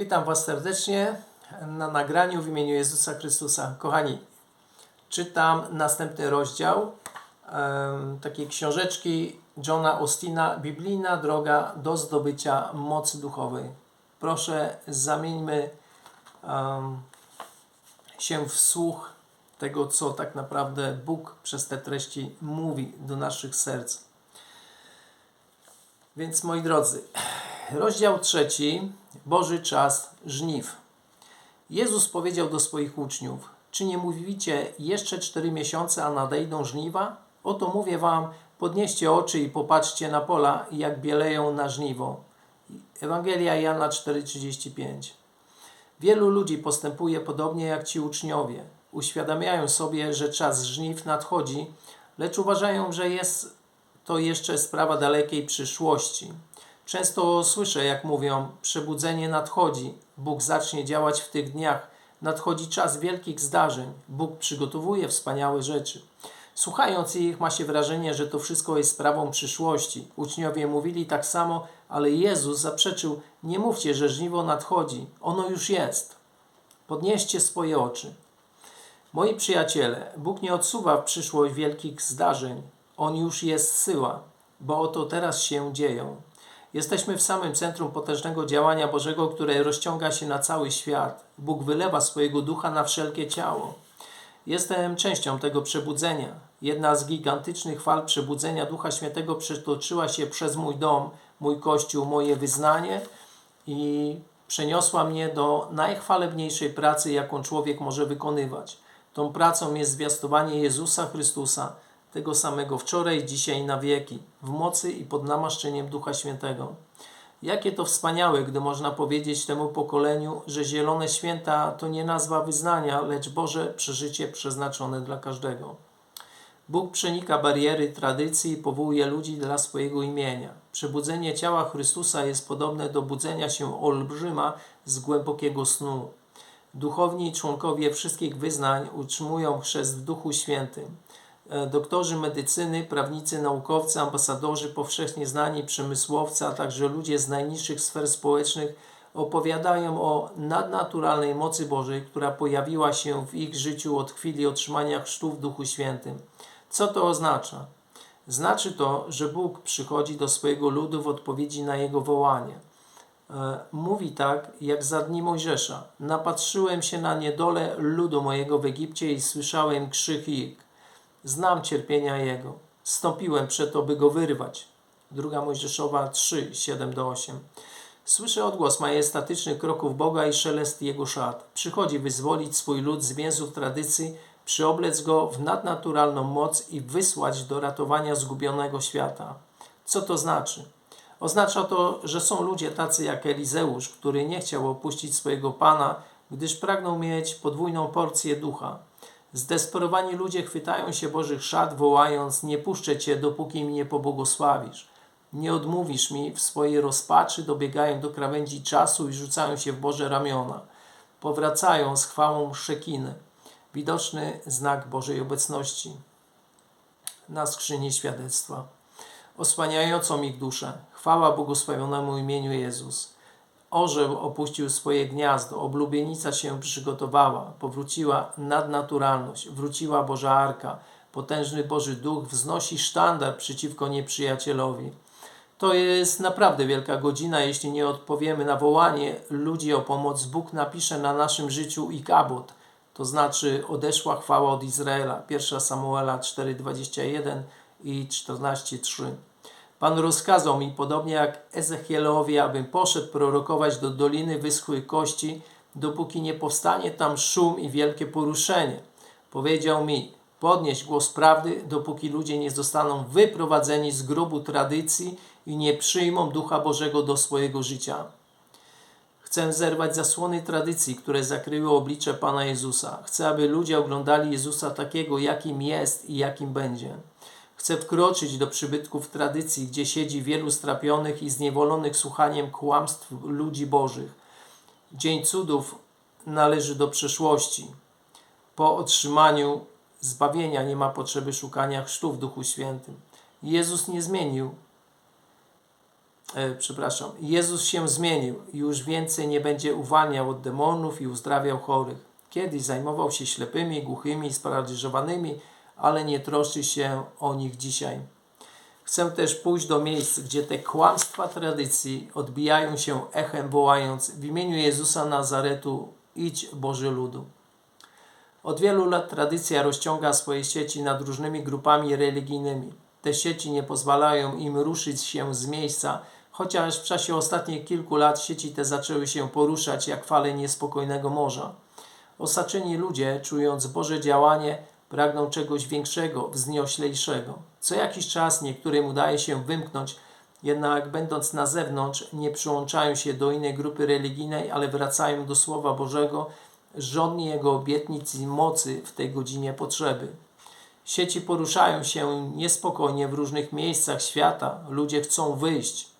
Witam Was serdecznie na nagraniu w imieniu Jezusa Chrystusa. Kochani, czytam następny rozdział em, takiej książeczki Johna Austina Biblijna droga do zdobycia mocy duchowej. Proszę, zamieńmy em, się w słuch tego, co tak naprawdę Bóg przez te treści mówi do naszych serc. Więc moi drodzy, rozdział trzeci, Boży czas żniw. Jezus powiedział do swoich uczniów: Czy nie mówicie jeszcze cztery miesiące, a nadejdą żniwa? Oto mówię wam: podnieście oczy i popatrzcie na pola, jak bieleją na żniwo. Ewangelia Jana 4:35. Wielu ludzi postępuje podobnie jak ci uczniowie. Uświadamiają sobie, że czas żniw nadchodzi, lecz uważają, że jest to jeszcze sprawa dalekiej przyszłości. Często słyszę, jak mówią: Przebudzenie nadchodzi, Bóg zacznie działać w tych dniach, nadchodzi czas wielkich zdarzeń, Bóg przygotowuje wspaniałe rzeczy. Słuchając ich, ma się wrażenie, że to wszystko jest sprawą przyszłości. Uczniowie mówili tak samo, ale Jezus zaprzeczył: Nie mówcie, że żniwo nadchodzi, ono już jest. Podnieście swoje oczy. Moi przyjaciele, Bóg nie odsuwa w przyszłość wielkich zdarzeń. On już je zsyła, bo oto teraz się dzieją. Jesteśmy w samym centrum potężnego działania Bożego, które rozciąga się na cały świat. Bóg wylewa swojego ducha na wszelkie ciało. Jestem częścią tego przebudzenia. Jedna z gigantycznych fal przebudzenia Ducha Świętego przetoczyła się przez mój dom, mój kościół, moje wyznanie i przeniosła mnie do najchwalebniejszej pracy, jaką człowiek może wykonywać. Tą pracą jest zwiastowanie Jezusa Chrystusa, tego samego wczoraj, dzisiaj na wieki, w mocy i pod namaszczeniem Ducha Świętego. Jakie to wspaniałe, gdy można powiedzieć temu pokoleniu, że Zielone Święta to nie nazwa wyznania, lecz Boże przeżycie przeznaczone dla każdego. Bóg przenika bariery tradycji i powołuje ludzi dla swojego imienia. Przebudzenie ciała Chrystusa jest podobne do budzenia się olbrzyma z głębokiego snu. Duchowni członkowie wszystkich wyznań utrzymują chrzest w Duchu Świętym. E, Doktorzy medycyny, prawnicy, naukowcy, ambasadorzy, powszechnie znani przemysłowcy, a także ludzie z najniższych sfer społecznych opowiadają o nadnaturalnej mocy Bożej, która pojawiła się w ich życiu od chwili otrzymania chrztu w Duchu Świętym. Co to oznacza? Znaczy to, że Bóg przychodzi do swojego ludu w odpowiedzi na jego wołanie. E, Mówi tak, jak za dni Mojżesza. Napatrzyłem się na niedolę ludu mojego w Egipcie i słyszałem krzyk ich. Znam cierpienia Jego. Stąpiłem przed to, by Go wyrwać. Druga Mojżeszowa 3, 7-8. Słyszę odgłos majestatycznych kroków Boga i szelest Jego szat. Przychodzi wyzwolić swój lud z więzów tradycji, przyoblec go w nadnaturalną moc i wysłać do ratowania zgubionego świata. Co to znaczy? Oznacza to, że są ludzie tacy jak Elizeusz, który nie chciał opuścić swojego Pana, gdyż pragnął mieć podwójną porcję ducha. Zdesperowani ludzie chwytają się Bożych szat, wołając: Nie puszczę cię, dopóki mi nie pobłogosławisz. Nie odmówisz mi, w swojej rozpaczy dobiegają do krawędzi czasu i rzucają się w Boże ramiona. Powracają z chwałą Szekiny. Widoczny znak Bożej obecności na skrzyni świadectwa, osłaniającą ich duszę. Chwała błogosławionemu imieniu Jezus. Orzeł opuścił swoje gniazdo, oblubienica się przygotowała, powróciła nadnaturalność, wróciła Boża Arka, potężny Boży Duch wznosi sztandar przeciwko nieprzyjacielowi. To jest naprawdę wielka godzina, jeśli nie odpowiemy na wołanie ludzi o pomoc. Bóg napisze na naszym życiu ikabot, to znaczy odeszła chwała od Izraela. 1 Samuela 4,21 i 14,3. Pan rozkazał mi, podobnie jak Ezechielowi, abym poszedł prorokować do Doliny Wyschłych Kości, dopóki nie powstanie tam szum i wielkie poruszenie. Powiedział mi, podnieś głos prawdy, dopóki ludzie nie zostaną wyprowadzeni z grobu tradycji i nie przyjmą Ducha Bożego do swojego życia. Chcę zerwać zasłony tradycji, które zakryły oblicze Pana Jezusa. Chcę, aby ludzie oglądali Jezusa takiego, jakim jest i jakim będzie. Chcę wkroczyć do przybytków tradycji, gdzie siedzi wielu strapionych i zniewolonych słuchaniem kłamstw ludzi bożych. Dzień cudów należy do przeszłości. Po otrzymaniu zbawienia nie ma potrzeby szukania chrztu w Duchu Świętym. Jezus nie zmienił e, przepraszam, Jezus się zmienił. Już więcej nie będzie uwalniał od demonów i uzdrawiał chorych. Kiedyś zajmował się ślepymi, głuchymi, sparaliżowanymi, ale nie troszczy się o nich dzisiaj. Chcę też pójść do miejsc, gdzie te kłamstwa tradycji odbijają się echem, wołając w imieniu Jezusa Nazaretu, idź Boży ludu. Od wielu lat tradycja rozciąga swoje sieci nad różnymi grupami religijnymi. Te sieci nie pozwalają im ruszyć się z miejsca, chociaż w czasie ostatnich kilku lat sieci te zaczęły się poruszać jak fale niespokojnego morza. Osaczeni ludzie, czując Boże działanie, pragną czegoś większego, wznioślejszego. Co jakiś czas niektórym udaje się wymknąć, jednak będąc na zewnątrz nie przyłączają się do innej grupy religijnej, ale wracają do Słowa Bożego, żądni Jego obietnic i mocy w tej godzinie potrzeby. Sieci poruszają się niespokojnie w różnych miejscach świata. Ludzie chcą wyjść.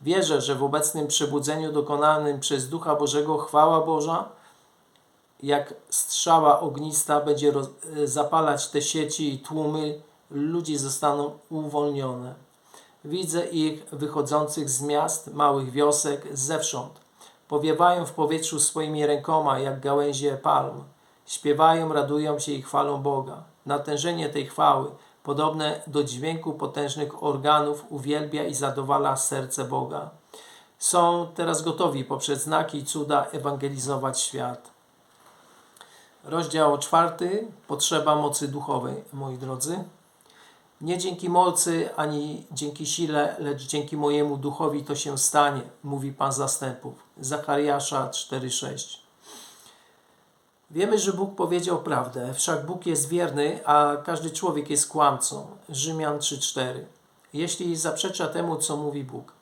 Wierzę, że w obecnym przebudzeniu dokonanym przez Ducha Bożego chwała Boża, jak strzała ognista, będzie roz, zapalać te sieci i tłumy ludzi zostaną uwolnione. Widzę ich wychodzących z miast, małych wiosek, zewsząd. Powiewają w powietrzu swoimi rękoma, jak gałęzie palm. Śpiewają, radują się i chwalą Boga. Natężenie tej chwały, podobne do dźwięku potężnych organów, uwielbia i zadowala serce Boga. Są teraz gotowi poprzez znaki i cuda ewangelizować świat. Rozdział czwarty. Potrzeba mocy duchowej, moi drodzy. Nie dzięki mocy ani dzięki sile, lecz dzięki mojemu duchowi to się stanie, mówi Pan zastępów. Zachariasza 4:6. Wiemy, że Bóg powiedział prawdę, wszak Bóg jest wierny, a każdy człowiek jest kłamcą. Rzymian 3:4. Jeśli zaprzecza temu, co mówi Bóg,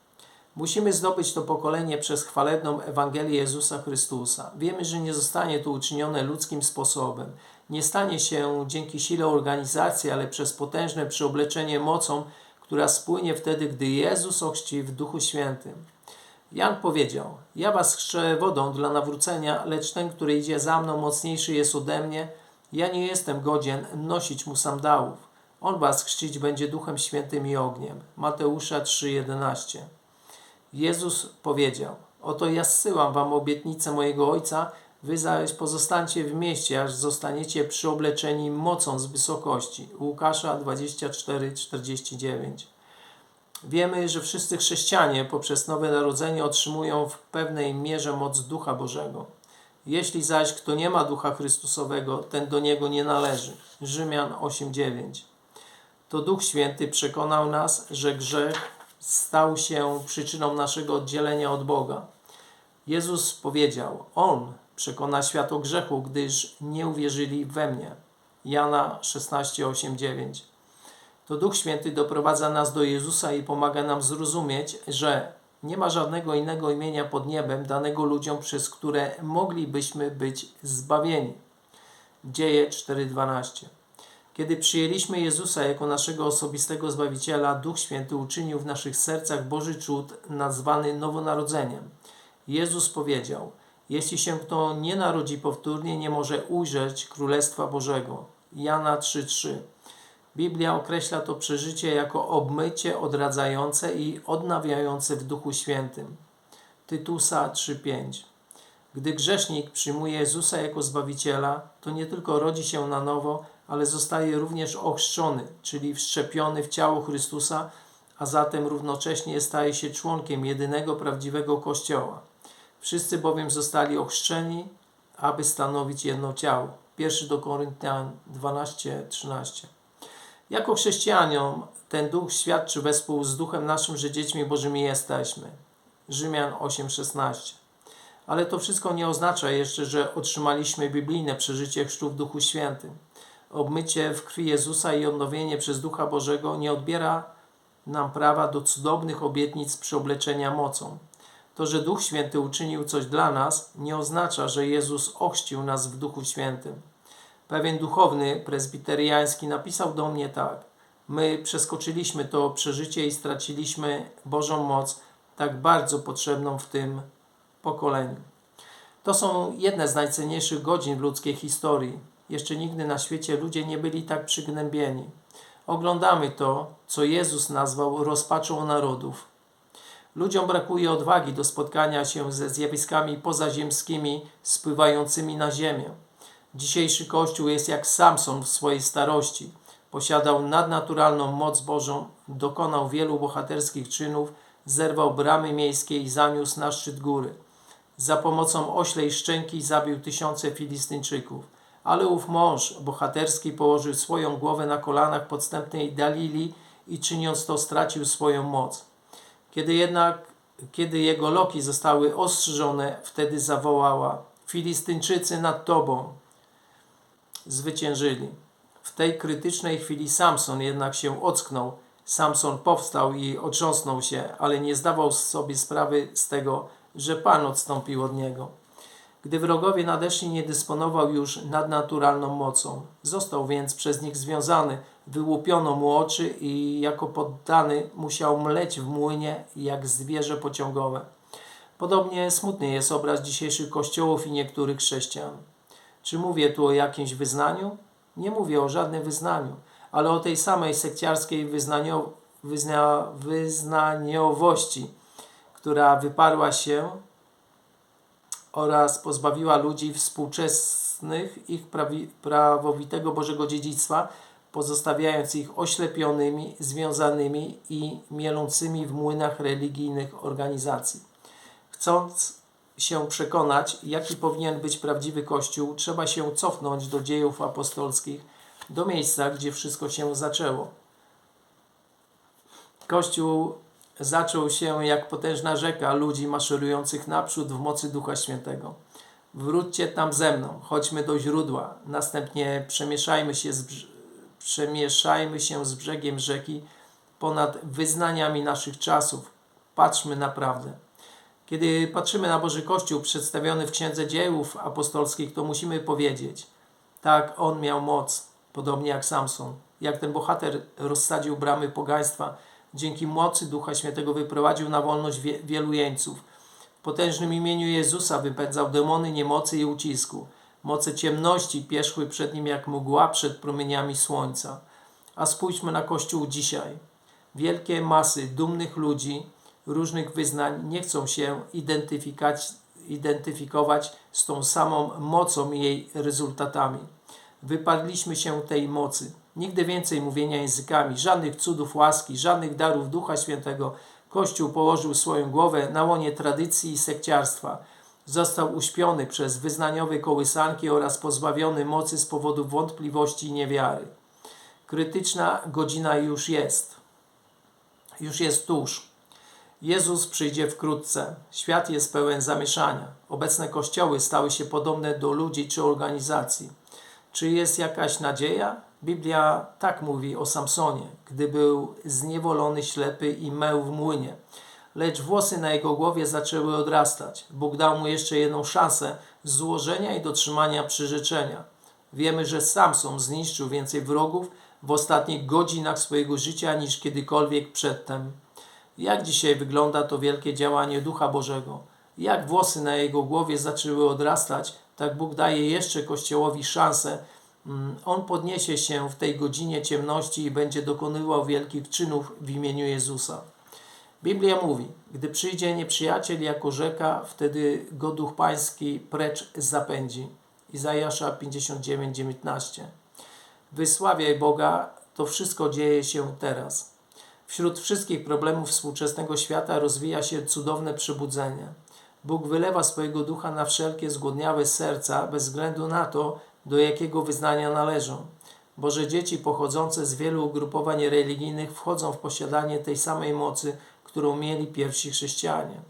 musimy zdobyć to pokolenie przez chwalebną Ewangelię Jezusa Chrystusa. Wiemy, że nie zostanie to uczynione ludzkim sposobem. Nie stanie się dzięki sile organizacji, ale przez potężne przyobleczenie mocą, która spłynie wtedy, gdy Jezus ochrzci w Duchu Świętym. Jan powiedział: Ja was chrzczę wodą dla nawrócenia, lecz ten, który idzie za mną, mocniejszy jest ode mnie. Ja nie jestem godzien nosić mu sandałów. On was chrzcić będzie Duchem Świętym i ogniem. Mateusza 3:11. Jezus powiedział: Oto ja zsyłam wam obietnicę mojego Ojca, wy zaś pozostańcie w mieście, aż zostaniecie przyobleczeni mocą z wysokości. Łukasza 24:49. Wiemy, że wszyscy chrześcijanie poprzez nowe narodzenie otrzymują w pewnej mierze moc Ducha Bożego. Jeśli zaś kto nie ma Ducha Chrystusowego, ten do niego nie należy. Rzymian 8:9. To Duch Święty przekonał nas, że grzech stał się przyczyną naszego oddzielenia od Boga. Jezus powiedział: On przekona świat o grzechu, gdyż nie uwierzyli we mnie. Jana 16:8-9. To Duch Święty doprowadza nas do Jezusa i pomaga nam zrozumieć, że nie ma żadnego innego imienia pod niebem danego ludziom, przez które moglibyśmy być zbawieni. Dzieje 4:12. Kiedy przyjęliśmy Jezusa jako naszego osobistego Zbawiciela, Duch Święty uczynił w naszych sercach Boży cud nazwany nowonarodzeniem. Jezus powiedział: Jeśli się kto nie narodzi powtórnie, nie może ujrzeć Królestwa Bożego. Jana 3:3. Biblia określa to przeżycie jako obmycie odradzające i odnawiające w Duchu Świętym. Tytusa 3:5. Gdy grzesznik przyjmuje Jezusa jako Zbawiciela, to nie tylko rodzi się na nowo, ale zostaje również ochrzczony, czyli wszczepiony w ciało Chrystusa, a zatem równocześnie staje się członkiem jedynego prawdziwego Kościoła. Wszyscy bowiem zostali ochrzczeni, aby stanowić jedno ciało. 1 do Koryntian 12:13. Jako chrześcijaniom ten duch świadczy wespół z duchem naszym, że dziećmi Bożymi jesteśmy. Rzymian 8:16. Ale to wszystko nie oznacza jeszcze, że otrzymaliśmy biblijne przeżycie chrztu w Duchu Świętym. Obmycie w krwi Jezusa i odnowienie przez Ducha Bożego nie odbiera nam prawa do cudownych obietnic przyobleczenia mocą. To, że Duch Święty uczynił coś dla nas, nie oznacza, że Jezus ochrzcił nas w Duchu Świętym. Pewien duchowny prezbiteriański napisał do mnie tak: My przeskoczyliśmy to przeżycie i straciliśmy Bożą moc, tak bardzo potrzebną w tym pokoleniu. To są jedne z najcenniejszych godzin w ludzkiej historii. Jeszcze nigdy na świecie ludzie nie byli tak przygnębieni. Oglądamy to, co Jezus nazwał rozpaczą narodów. Ludziom brakuje odwagi do spotkania się ze zjawiskami pozaziemskimi spływającymi na ziemię. Dzisiejszy Kościół jest jak Samson w swojej starości. Posiadał nadnaturalną moc Bożą, dokonał wielu bohaterskich czynów, zerwał bramy miejskie i zaniósł na szczyt góry. Za pomocą oślej szczęki zabił tysiące Filistyńczyków. Ale ów mąż bohaterski położył swoją głowę na kolanach podstępnej Dalili i czyniąc to stracił swoją moc. Kiedy jednak, kiedy jego loki zostały ostrzyżone, wtedy zawołała Filistyńczycy nad tobą zwyciężyli. W tej krytycznej chwili Samson jednak się ocknął. Samson powstał i otrząsnął się, ale nie zdawał sobie sprawy z tego, że Pan odstąpił od niego. Gdy wrogowie nadeszli, nie dysponował już nadnaturalną mocą. Został więc przez nich związany, wyłupiono mu oczy i jako poddany musiał mleć w młynie jak zwierzę pociągowe. Podobnie smutny jest obraz dzisiejszych kościołów i niektórych chrześcijan. Czy mówię tu o jakimś wyznaniu? Nie mówię o żadnym wyznaniu, ale o tej samej sekciarskiej wyznanio, wyzna, wyznaniowości, która wyparła się oraz pozbawiła ludzi współczesnych ich prawi, prawowitego Bożego dziedzictwa, pozostawiając ich oślepionymi, związanymi i mielącymi w młynach religijnych organizacji. Chcąc się przekonać, jaki powinien być prawdziwy Kościół, trzeba się cofnąć do dziejów apostolskich, do miejsca, gdzie wszystko się zaczęło. Kościół zaczął się jak potężna rzeka ludzi maszerujących naprzód w mocy Ducha Świętego. Wróćcie tam ze mną, chodźmy do źródła, następnie przemieszajmy się z, przemieszajmy się z brzegiem rzeki ponad wyznaniami naszych czasów. Patrzmy na prawdę. Kiedy patrzymy na Boży Kościół przedstawiony w Księdze Dziejów Apostolskich, to musimy powiedzieć, tak, on miał moc, podobnie jak Samson. Jak ten bohater rozsadził bramy pogaństwa, dzięki mocy Ducha Świętego wyprowadził na wolność wie, wielu jeńców. W potężnym imieniu Jezusa wypędzał demony niemocy i ucisku. Moce ciemności pierzchły przed nim jak mgła przed promieniami słońca. A spójrzmy na Kościół dzisiaj. Wielkie masy dumnych ludzi, różnych wyznań nie chcą się identyfikować z tą samą mocą i jej rezultatami. Wyparliśmy się tej mocy. Nigdy więcej mówienia językami, żadnych cudów łaski, żadnych darów Ducha Świętego. Kościół położył swoją głowę na łonie tradycji i sekciarstwa. Został uśpiony przez wyznaniowe kołysanki oraz pozbawiony mocy z powodu wątpliwości i niewiary. Krytyczna godzina już jest. Już jest tuż. Jezus przyjdzie wkrótce. Świat jest pełen zamieszania. Obecne kościoły stały się podobne do ludzi czy organizacji. Czy jest jakaś nadzieja? Biblia tak mówi o Samsonie, gdy był zniewolony, ślepy i meł w młynie. Lecz włosy na jego głowie zaczęły odrastać. Bóg dał mu jeszcze jedną szansę złożenia i dotrzymania przyrzeczenia. Wiemy, że Samson zniszczył więcej wrogów w ostatnich godzinach swojego życia niż kiedykolwiek przedtem. Jak dzisiaj wygląda to wielkie działanie Ducha Bożego? Jak włosy na jego głowie zaczęły odrastać, tak Bóg daje jeszcze Kościołowi szansę. Mm, on podniesie się w tej godzinie ciemności i będzie dokonywał wielkich czynów w imieniu Jezusa. Biblia mówi, gdy przyjdzie nieprzyjaciel jako rzeka, wtedy go Duch Pański precz zapędzi. Izajasza 59, 19. Wysławiaj Boga, to wszystko dzieje się teraz. Wśród wszystkich problemów współczesnego świata rozwija się cudowne przebudzenie. Bóg wylewa swojego ducha na wszelkie zgłodniałe serca, bez względu na to, do jakiego wyznania należą. Boże dzieci pochodzące z wielu ugrupowań religijnych wchodzą w posiadanie tej samej mocy, którą mieli pierwsi chrześcijanie.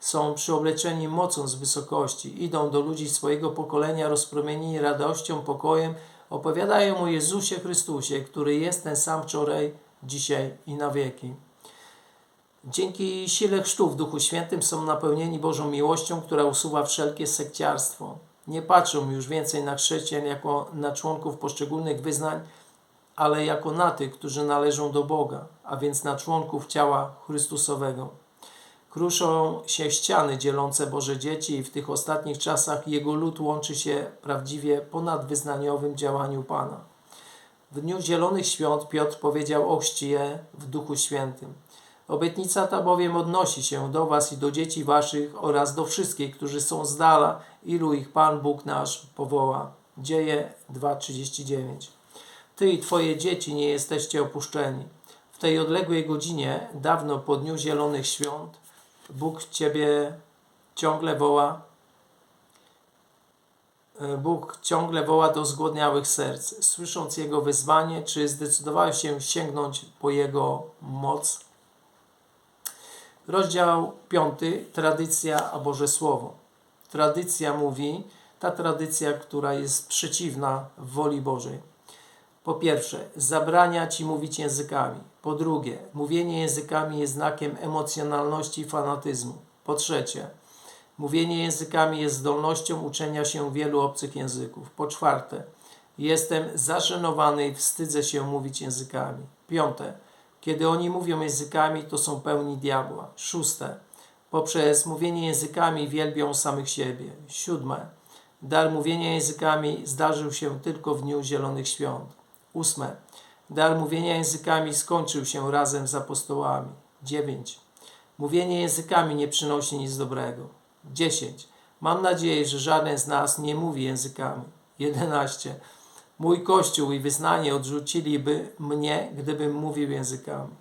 Są przyobleczeni mocą z wysokości, idą do ludzi swojego pokolenia rozpromienieni radością, pokojem, opowiadają o Jezusie Chrystusie, który jest ten sam wczoraj, dzisiaj i na wieki. Dzięki sile chrztu w Duchu Świętym są napełnieni Bożą miłością, która usuwa wszelkie sekciarstwo. Nie patrzą już więcej na chrześcijan jako na członków poszczególnych wyznań, ale jako na tych, którzy należą do Boga, a więc na członków ciała Chrystusowego. Kruszą się ściany dzielące Boże dzieci i w tych ostatnich czasach Jego lud łączy się prawdziwie ponadwyznaniowym działaniu Pana. W dniu Zielonych Świąt Piotr powiedział ochrzci je w Duchu Świętym. Obietnica ta bowiem odnosi się do was i do dzieci waszych oraz do wszystkich, którzy są z dala, ilu ich Pan Bóg nasz powoła. Dzieje 2:39. Ty i twoje dzieci nie jesteście opuszczeni. W tej odległej godzinie, dawno po dniu zielonych świąt, Bóg ciebie ciągle woła. e, Bóg ciągle woła do zgłodniałych serc. Słysząc Jego wyzwanie, czy zdecydowałeś się sięgnąć po Jego moc? Rozdział 5. Tradycja a Boże Słowo. Tradycja mówi, ta tradycja, która jest przeciwna woli Bożej. Po pierwsze, zabrania ci mówić językami. Po drugie, mówienie językami jest znakiem emocjonalności i fanatyzmu. Po trzecie, mówienie językami jest zdolnością uczenia się wielu obcych języków. Po czwarte, jestem zażenowany i wstydzę się mówić językami. Piąte, kiedy oni mówią językami, to są pełni diabła. Szóste, poprzez mówienie językami wielbią samych siebie. Siódme, dar mówienia językami zdarzył się tylko w dniu Zielonych Świąt. Ósme, dar mówienia językami skończył się razem z apostołami. Dziewięć, mówienie językami nie przynosi nic dobrego. Dziesięć, mam nadzieję, że żaden z nas nie mówi językami. Jedenaście, mój kościół i wyznanie odrzuciliby mnie, gdybym mówił językami.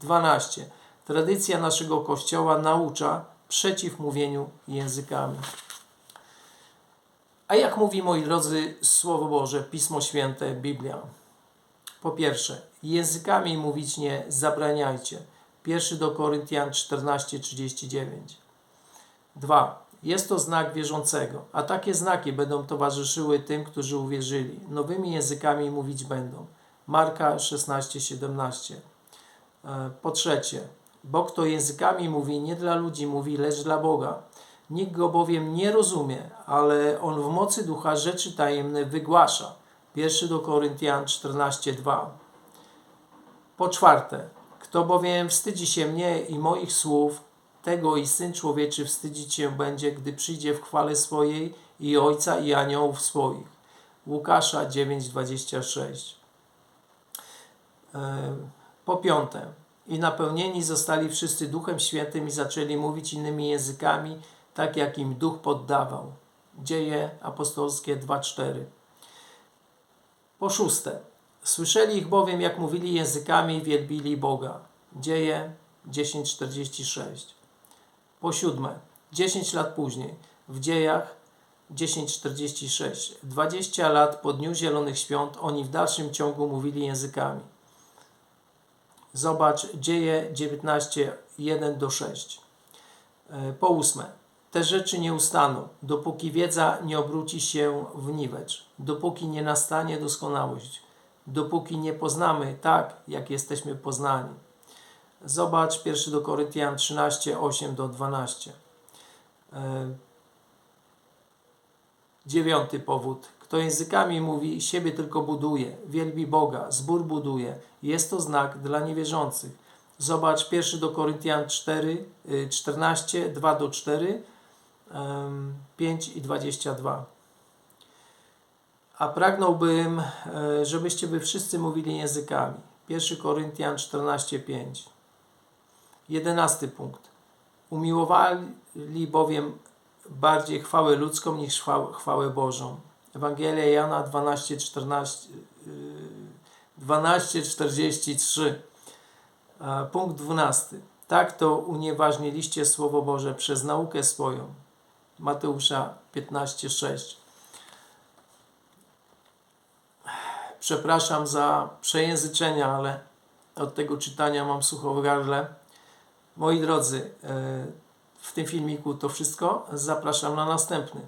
12. Tradycja naszego kościoła naucza przeciw mówieniu językami. A jak mówi, moi drodzy, Słowo Boże, Pismo Święte, Biblia? Po pierwsze, językami mówić nie zabraniajcie. 1 do Koryntian 14:39. 2. Jest to znak wierzącego, a takie znaki będą towarzyszyły tym, którzy uwierzyli. Nowymi językami mówić będą. Marka 16:17. E, Po trzecie, bo kto językami mówi, nie dla ludzi mówi, lecz dla Boga. Nikt go bowiem nie rozumie, ale on w mocy ducha rzeczy tajemne wygłasza. 1 do Koryntian 14:2. Po czwarte, kto bowiem wstydzi się mnie i moich słów, tego i Syn Człowieczy wstydzić się będzie, gdy przyjdzie w chwale swojej i Ojca i aniołów swoich. Łukasza 9:26. E, Po piąte, i napełnieni zostali wszyscy Duchem Świętym i zaczęli mówić innymi językami, tak jak im Duch poddawał. Dzieje apostolskie 2:4. Po szóste, słyszeli ich bowiem, jak mówili językami i wielbili Boga. Dzieje 10:46. Po siódme, 10 lat później, w dziejach 10:46, 20 lat po Dniu Zielonych Świąt, oni w dalszym ciągu mówili językami. Zobacz, dzieje 19, 1 do 6. E, Po ósme, te rzeczy nie ustaną, dopóki wiedza nie obróci się w niwecz, dopóki nie nastanie doskonałość, dopóki nie poznamy tak, jak jesteśmy poznani. Zobacz 1 do Koryntian 13, 8 do 12. E, Dziewiąty powód. Kto językami mówi, siebie tylko buduje, wielbi Boga, zbór buduje. Jest to znak dla niewierzących. Zobacz 1 do Koryntian 4, y, 14, 2 do 4, em, 5 i 22. A pragnąłbym, e, żebyście wy wszyscy mówili językami. 1 Koryntian 14, 5. Jedenasty punkt. Umiłowali bowiem bardziej chwałę ludzką niż chwałę Bożą. Ewangelia Jana 12, 14, yy, 12 43. A, Punkt 12. Tak to unieważniliście Słowo Boże przez naukę swoją. Mateusza 15, 6. Przepraszam za przejęzyczenia, ale od tego czytania mam sucho w gardle. Moi drodzy, e, w tym filmiku to wszystko. Zapraszam na następny.